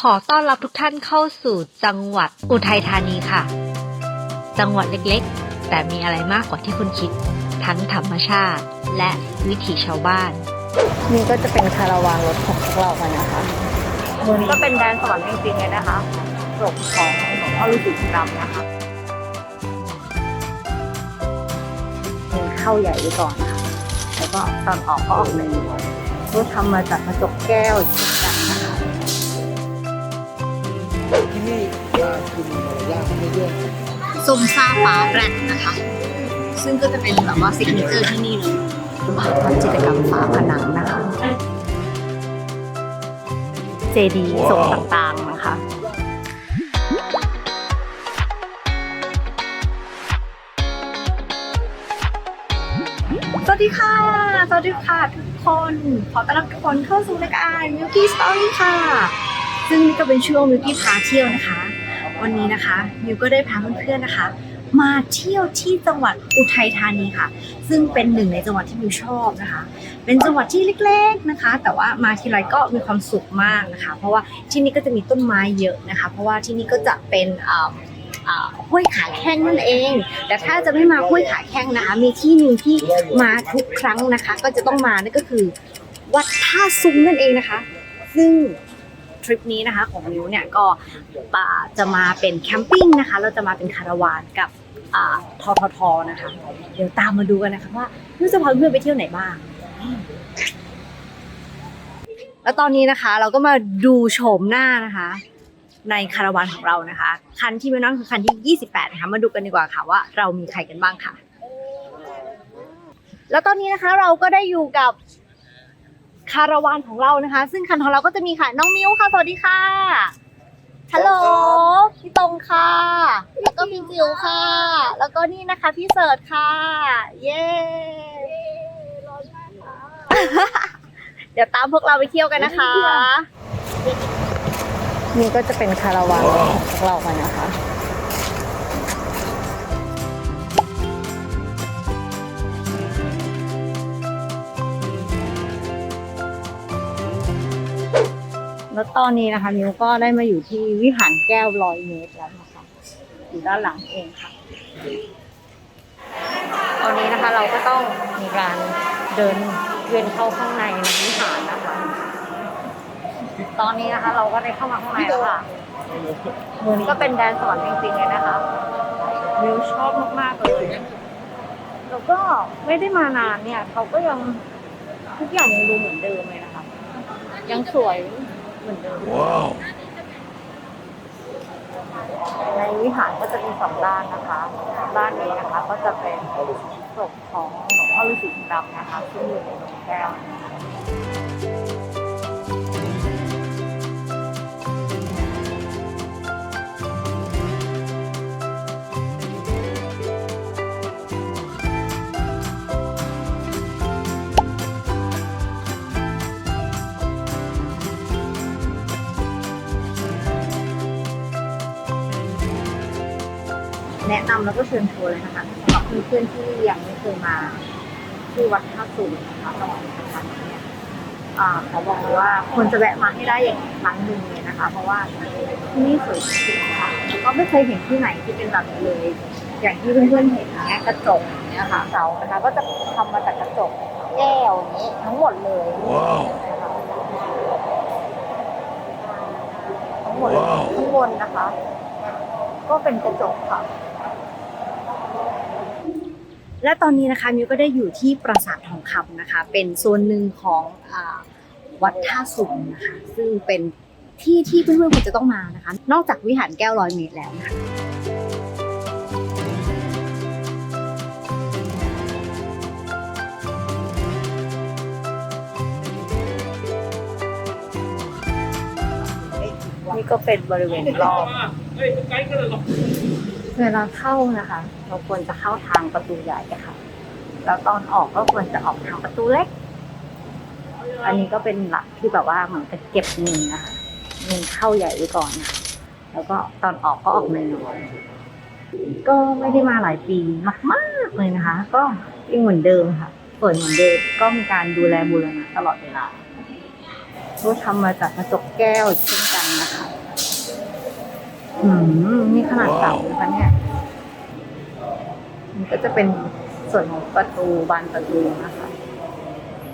ขอต้อนรับทุกท่านเข้าสู่จังหวัดอุทัยธานีค่ะ จังหวัดเล็กๆ แต่มีอะไรมากกว่าที่คุณคิด ทั้งธรรมชาติและวิถีชาวบ้าน นี่ก็จะเป็นคาราวานรถของพวกเรากันนะคะมันก็เป็นแดนสวรรค์จริงๆเลยนะคะศพของหลวงพ่อฤาษีดำนะคะมีเข้าใหญ่ไว้ก่อนนะคะแล้วก็ตอนออกก็ออกเลยรถทำมาจากกระจกแก้ว ที่นี่การกินมารยาทไม่เยอะซุมซาฟ้าแรดนะคะ ซึ่งก็จะเป็นแบบว่าซิกเนเจอร์ที่นี่เลยทำจิตรกรรมฝาผนังนะคะ เจดีย์ทรงต่างๆนะคะสวัสดีค่ะ สวัสดีค่ะทุกคน ขอต้อนรับทุกคนเข้าสู่รายการ Milky Story ค่ะ ซึ่งนี่ก็เป็นช่วง Milky พาเที่ยวนะคะ วันนี้นะคะมิวก็ได้พาเพื่อนๆนะคะ มาเที่ยวที่จังหวัดอุทัยธานีค่ะ ซึ่งเป็นหนึ่งในจังหวัดที่มิวชอบนะคะ เป็นจังหวัดที่เล็ก ๆนะคะ แต่ว่ามาทีไรก็มีความสุขมากนะคะ เพราะว่าที่นี่ก็จะมีต้นไม้เยอะนะคะ เพราะว่าที่นี่ก็จะเป็นอ่าอ่าห้วยขาแข้งนั่นเอง แต่ถ้าจะไม่มาห้วยขาแข้งนะคะ มีที่หนึ่งที่มาทุกครั้งนะคะ ก็จะต้องมานั่นก็คือ วัดท่าซุ้มนั่นเองนะคะ ซึ่ง ทริปนี้นะคะของมิวเนี่ยก็จะมาเป็นแคมปิ้งนะคะ เราจะมาเป็นคาราวานกับอ่าทททนะคะ เดี๋ยวตามมาดูกันนะคะว่ามิวจะพาเพื่อนไปเที่ยวไหนบ้างแล้วตอนนี้นะคะ เราก็มาดูโฉมหน้านะคะ ในคาราวานของเรานะคะ คันที่ม่น้อยคือคันที่ 28 นะคะ มาดูกันดีกว่าค่ะว่าเรามีใครกันบ้างค่ะ แล้วตอนนี้นะคะเราก็ได้อยู่กับ คาราวานของเรานะคะ ซึ่งคันของเราก็จะมีค่ะน้องมิวค่ะสวัสดีค่ะฮัลโหลพี่ตรงค่ะ แล้วก็พี่จิวค่ะ แล้วก็นี่นะคะพี่เสิร์ชค่ะ เย้เดี๋ยวตามพวกเราไปเที่ยวกันนะคะ นี่ก็จะเป็นคาราวานของเรากันนะคะ แล้วตอนนี้นะคะมิวก็ได้มาอยู่ที่วิหารแก้วร้อยเมตรแล้วนะคะอยู่ด้านหลังเองค่ะ ตอนนี้นะคะเราก็ต้องมีการเดินเวียนเข้าข้างในในวิหารนะคะ ตอนนี้นะคะ เราก็ได้เข้ามาข้างในแล้วค่ะเหมือนก็เป็นแดนสวรรค์จริงๆเลยนะคะมิวชอบมากๆเลยแล้วก็ไม่ได้มานานเนี่ย เขาก็ยังทุกอย่างยังดูเหมือนเดิมเลยนะคะ ยังสวย เหมือนเดิมว้าวในวิหารก็จะมีสองด้านนะคะด้านนี้นะคะก็จะเป็นศพของหลวงพ่อฤาษีดำนะคะ ซึ่งอยู่ในโรงแก้ว แนะนำแล้วก็เชิญชวนเลยนะคะสำหรับเพื่อนๆที่ยังไม่เคยมาที่วัดท่าสูงนะคะจังหวัดอุทัยธานีเนี่ยอ่าขอบอกเลยว่าควรจะแวะมาให้ได้อย่างครั้งหนึ่งเลยนะคะ เพราะว่าที่นี่สวยจริงๆค่ะแล้วก็ไม่เคยเห็นที่ไหนที่เป็นแบบนี้เลย อย่างที่เพื่อนๆเห็นอย่างเงี้ยกระจกอย่างเนี้ยค่ะเสานะคะก็จะทำมาจากกระจกแก้วอย่างนี้ทั้งหมดเลยว้าวทั้งหมดเลยข้างบนนะคะ ก็เป็นกระจกค่ะ และตอนนี้นะคะมิวก็ได้อยู่ที่ปราสาททองคำนะคะ เป็นโซนหนึ่งของอาวัดท่าสุงนะคะ ซึ่งเป็นที่ที่เพื่อนๆควรจะต้องมานะคะ นอกจากวิหารแก้วร้อยเมตรแล้วนะคะ นี่ก็เป็นบริเวณรอบ เเวลาเข้านะคะ เราควรจะเข้าทางประตูใหญ่ค่ะ แล้วตอนออกก็ควรจะออกทางประตูเล็ก อันนี้ก็เป็นหลักที่แบบว่าเหมือนกับเก็บเงินนะคะเงินเข้าใหญ่ไว้ก่อนนะแล้วก็ตอนออกก็ออกน้อยๆก็ไม่ได้มาหลายปีมากๆเลยนะคะ ก็ยังเหมือนเดิมค่ะสวยเหมือนเดิมก็มีการดูแลบูรณะตลอดเวลารถทำมาจากกระจกแก้วเช่นกันนะคะ อืมนี่ขนาดเก่านะคะเนี่ยมันก็จะเป็นส่วนของประตูบานประตูนะคะ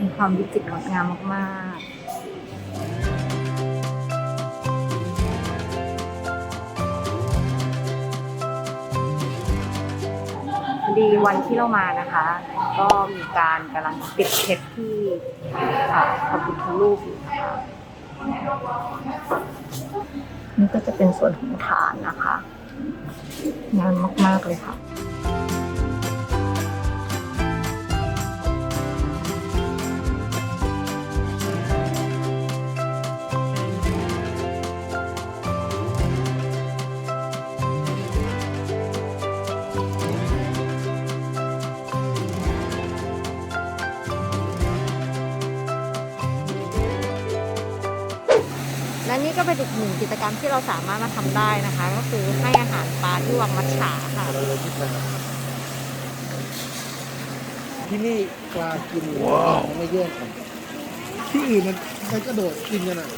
มีความวิจิตรงดงามมากๆดีวันที่เรามานะคะ ก็มีการกำลังติดเพชรที่อ่าพระพุทธรูปอยู่นะคะ นี่ก็จะเป็นส่วนของฐานนะคะ งามมาก ๆ เลยค่ะ ก็เป็นอีกหนึ่งกิจกรรมที่เราสามารถมาทำได้นะคะ ก็คือให้อาหารปลาที่วังมัจฉาค่ะเราเลยคิดนะครับที่นี่ปลากินว้าวไม่แย่งกันที่อื่นมันมันกระโดดกินกันอะ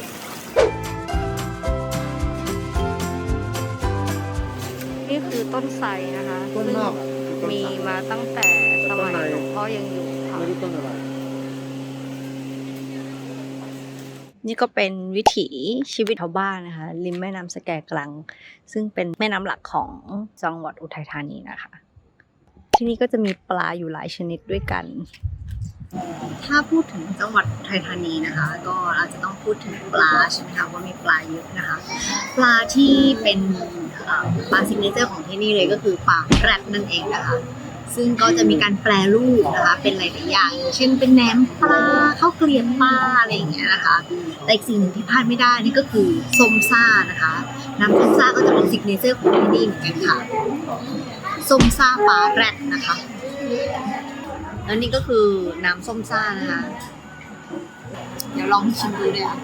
นี่คือต้นไทรนะคะต้นนอกอะคือต้นมีสักมาตั้งแต่สมัยหลวงพ่อยังอยู่ค่ะไม่รู้ต้นอะไร นี่ก็เป็นวิถีชีวิตชาวบ้านนะคะ ริมแม่น้ำสแกกลัง ซึ่งเป็นแม่น้ำหลักของจังหวัดอุทัยธานีนะคะ ที่นี่ก็จะมีปลาอยู่หลายชนิดด้วยกัน ถ้าพูดถึงจังหวัดอุทัยธานีนะคะ ก็อาจจะต้องพูดถึงปลาใช่ไหมคะว่ามีปลาเยอะนะคะ ปลาที่เป็นปลาซิกเนเจอร์ของที่นี่เลยก็คือปลาแรดนั่นเองนะคะ ซึ่งก็จะมีการแปรรูปนะคะเป็นหลายๆอย่าง เช่นเป็นแหนมปลาข้าวเกลียบปลาอะไรอย่างเงี้ยนะคะ แต่อีกสิ่งหนึ่งที่พลาดไม่ได้นี่ก็คือส้มซ่านะคะน้ำส้มซ่าก็จะเป็นซิกเนเจอร์ของที่นี่เหมือนกันค่ะส้มซ่าปลาแรดนะคะแล้วนี่ก็คือน้ำส้มซ่านะคะ เดี๋ยวลองชิมดูเลยอะ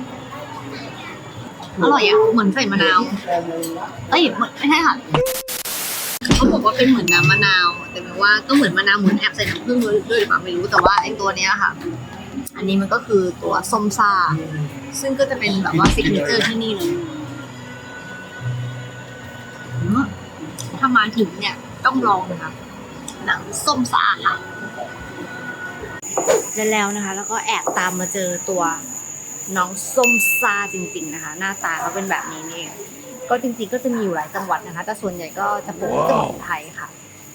อร่อยอะเหมือนใส่มะนาว เอ้ยไม่ใช่ค่ะ เขาบอกว่าเป็นเหมือนน้ำมะนาว แต่ไม่ว่าก็เหมือนมะนาวเหมือนแอบใส่น้ำผึ้งด้วยด้วยหรือเปล่าไม่รู้แต่ว่าไอ้ตัวเนี้ยค่ะ อันนี้มันก็คือตัวส้มซ่าซึ่งก็จะเป็นแบบว่าซิกเนเจอร์ที่นี่เลยถ้ามาถึงเนี่ยต้องลองนะคะหนังส้มซ่าค่ะและแล้วนะคะ แล้วก็แอบตามมาเจอตัวน้องส้มซ่าจริง ๆนะคะ หน้าตาเขาเป็นแบบนี้นี่เอง ก็จริงๆก็จะมีอยู่หลายจังหวัดนะคะ แต่ส่วนใหญ่ก็จะปลูกที่จังหวัดอุทัยค่ะ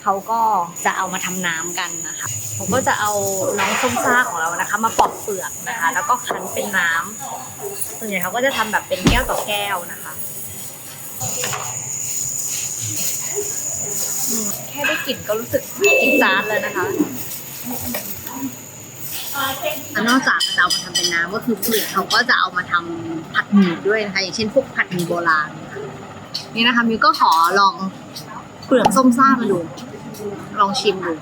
เขาก็จะเอามาทำน้ำกันนะคะผมก็จะเอาน้องส้มซ่าของเรานะคะ มาปอกเปลือกนะคะ แล้วก็คั้นเป็นน้ำส่วนใหญ่เขาก็จะทำแบบเป็นแก้วต่อแก้วนะคะแค่ได้กลิ่นก็รู้สึกจิตจาดเลยนะคะนอกจากจะเอามาทำเป็นน้ำก็คือเปลือกเขาก็จะเอามาทำผัดหมี่ด้วยนะคะอย่างเช่นพวกผัดหมี่โบราณ นี่นะคะมิวก็ขอลองเปลือกส้มซ่ามาดู ลองชิมดู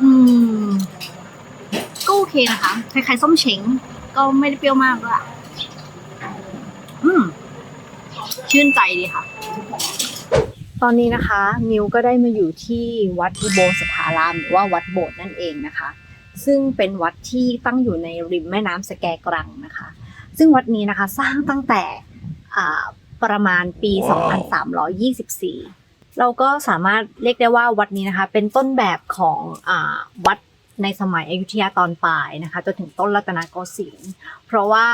อืมก็โอเคนะคะคล้ายๆส้มเช้งก็ไม่ได้เปรี้ยวมากด้วยอะอืมชื่นใจดีค่ะ ตอนนี้นะคะ มิวก็ได้มาอยู่ที่วัดอุโบสถารามหรือว่าวัดโบสถ์นั่นเองนะคะ ซึ่งเป็นวัดที่ตั้งอยู่ในริมแม่น้ำสแกกรังนะคะ ซึ่งวัดนี้นะคะสร้างตั้งแต่อ่าประมาณปี 2324 เราก็สามารถเรียกได้ว่าวัดนี้นะคะ เป็นต้นแบบของอาวัดในสมัยอยุธยาตอนปลายนะคะจนถึงต้นรัตนโกสินทร์เพราะว่า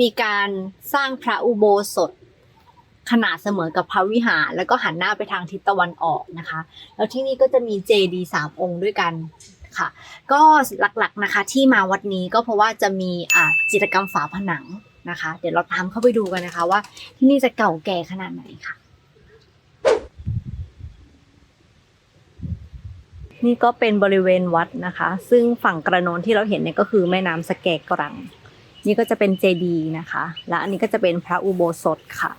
มีการสร้างพระอุโบสถขนาดเสมอกับพระวิหาร แล้วก็หันหน้าไปทางทิศตะวันออกนะคะ แล้วที่นี่ก็จะมีเจดีย์สามองค์ด้วยกัน ค่ะ ก็หลักๆนะคะที่มาวัดนี้ก็เพราะว่าจะมีอ่าจิตรกรรมฝาผนังนะคะ เดี๋ยวเราตามเข้าไปดูกันนะคะ ว่าที่นี่จะเก่าแก่ขนาดไหนค่ะ นี่ก็เป็นบริเวณวัดนะคะ ซึ่งฝั่งกระโนนที่เราเห็นเนี่ยก็คือแม่น้ำสแกกรัง นี่ก็จะเป็นเจดีย์นะคะ และอันนี้ก็จะเป็นพระอุโบสถค่ะ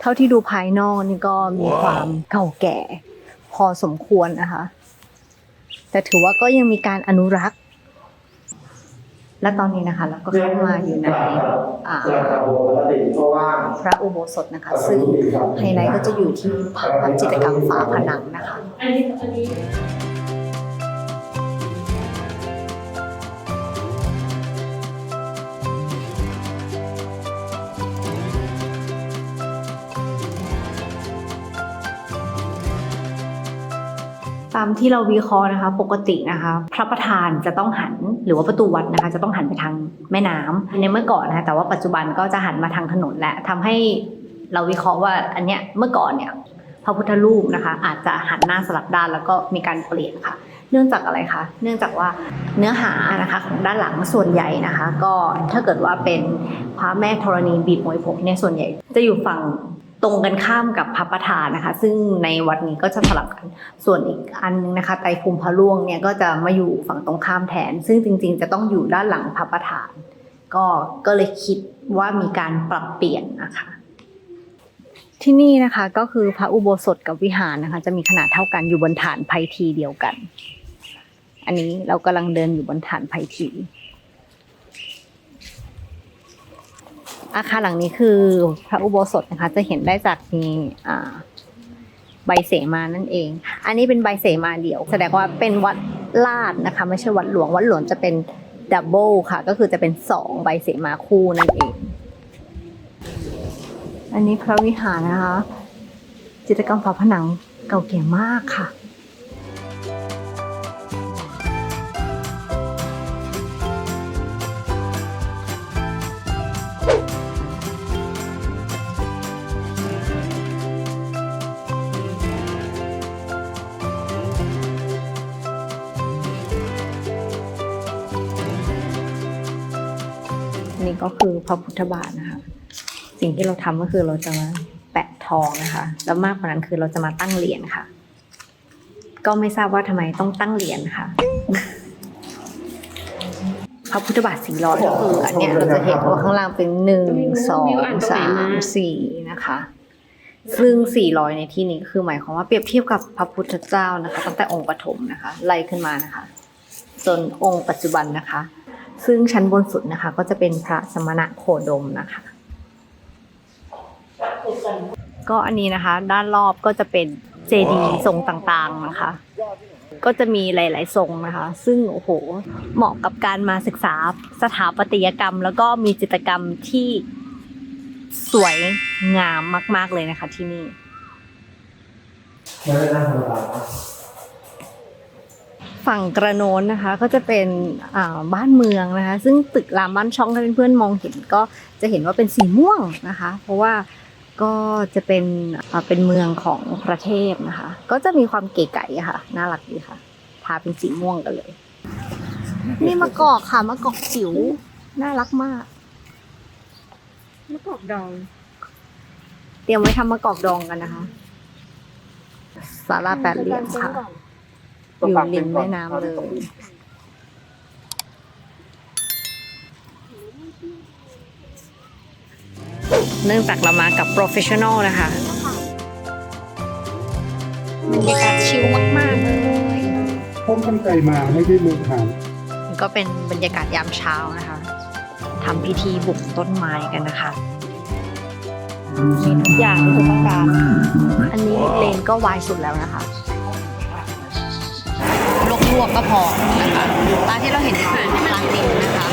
เท่าที่ดูภายนอกนี่ก็มีความเก่าแก่ พอสมควรนะคะ แต่ถือว่าก็ยังมีการอนุรักษ์ และตอนนี้นะคะเราก็เข้ามาอยู่ในอ่าพระอุโบสถนะคะ ซึ่งไฮไลท์ก็จะอยู่ที่ภาพจิตรกรรมฝาผนังนะคะ ตามที่เราวิเคราะห์นะคะ ปกตินะคะ พระประธานจะต้องหันหรือว่าประตูวัดนะคะ จะต้องหันไปทางแม่น้ำในเมื่อก่อนนะคะแต่ว่าปัจจุบันก็จะหันมาทางถนนแหละทำให้เราวิเคราะห์ว่าอันเนี้ยเมื่อก่อนเนี่ยพระพุทธรูปนะคะ อาจจะหันหน้าสลับด้านแล้วก็มีการเปลี่ยนค่ะ เนื่องจากอะไรคะเนื่องจากว่าเนื้อหานะคะของด้านหลังส่วนใหญ่นะคะ ก็ถ้าเกิดว่าเป็นพระแม่ธรณีบีบมวยผมเนี่ยส่วนใหญ่ จะอยู่ฝั่ง ตรงกันข้ามกับพระประธานนะคะ ซึ่งในวัดนี้ก็จะสลับกัน ส่วนอีกอันนึงนะคะไตรภูมิพระล่วงเนี่ยก็จะมาอยู่ฝั่งตรงข้ามแทน ซึ่งจริง ๆ จะต้องอยู่ด้านหลังพระประธาน ก็ก็เลยคิดว่ามีการปรับเปลี่ยนนะคะ ที่นี่นะคะก็คือพระอุโบสถกับวิหารนะคะ จะมีขนาดเท่ากันอยู่บนฐานไพทีเดียวกัน อันนี้เรากำลังเดินอยู่บนฐานไพที อาคารหลังนี้คือพระอุโบสถนะคะ จะเห็นได้จากมีใบเสมานั่นเอง อันนี้เป็นใบเสมาเดี่ยว แสดงว่าเป็นวัดลาดนะคะ ไม่ใช่วัดหลวง วัดหลวงจะเป็นดับเบิลค่ะ ก็คือจะเป็นสองใบเสมาคู่นั่นเอง อันนี้พระวิหารนะคะ จิตรกรรมฝาผนังเก่าแก่มากค่ะ นี่ก็คือพระพุทธบาทนะคะ สิ่งที่เราทำก็คือเราจะมาแปะทองนะคะ แล้วมากกว่านั้นคือเราจะมาตั้งเหรียญค่ะ ก็ไม่ทราบว่าทำไมต้องตั้งเหรียญค่ะพระพุทธบาทสีร้อยก็คืออันเนี้ยเราจะเห็นว่าข้างล่างเป็นหนึ่งสองสามสี่นะคะซึ่งสี่ร้อยในที่นี้คือหมายความว่าเปรียบเทียบกับพระพุทธเจ้านะคะ ตั้งแต่องค์ปฐมนะคะ ไล่ขึ้นมานะคะ จนองค์ปัจจุบันนะคะ ซึ่งชั้นบนสุดนะคะ ก็จะเป็นพระสมณะโคดมนะคะ ก็อันนี้นะคะ ด้านรอบก็จะเป็นเจดีย์ทรงต่างๆนะคะ ก็จะมีหลาย ๆ ทรงนะคะ ซึ่งโอ้โหเหมาะกับการมาศึกษาสถาปัตยกรรม แล้วก็มีจิตรกรรมที่สวยงามมาก ๆเลยนะคะที่นี่ไม่ได้ธรรมดา ฝั่งกระโน้นนะคะ ก็จะเป็นอ่าบ้านเมืองนะคะ ซึ่งตึกรามบ้านช่องถ้าเพื่อนๆมองเห็นก็จะเห็นว่าเป็นสีม่วงนะคะ เพราะว่าก็จะเป็นอ่าเป็นเมืองของประเทศนะคะ ก็จะมีความเก๋ไก๋อะค่ะ น่ารักดีค่ะทาเป็นสีม่วงกันเลย นี่มะกอกค่ะมะกอกจิ๋วน่ารักมากมะกอกดอง เตรียมไว้ทำมะกอกดองกันนะคะสาราแปดเหลี่ยมค่ะ อยู่ริมแม่น้ำเลยเนื่องจากเรามากับ professional นะคะบรรยากาศชิลมาก ๆ เลยผมตั้งใจมาไม่ได้มือผ่านก็เป็นบรรยากาศยามเช้านะคะทำพิธีบุกต้นไม้กันนะคะมีทุกอย่างที่คุณต้องการ อันนี้เลนก็วายสุดแล้วนะคะ ลวกๆก็พอนะคะร้านที่เราเห็นผ่านร้านริมนะคะ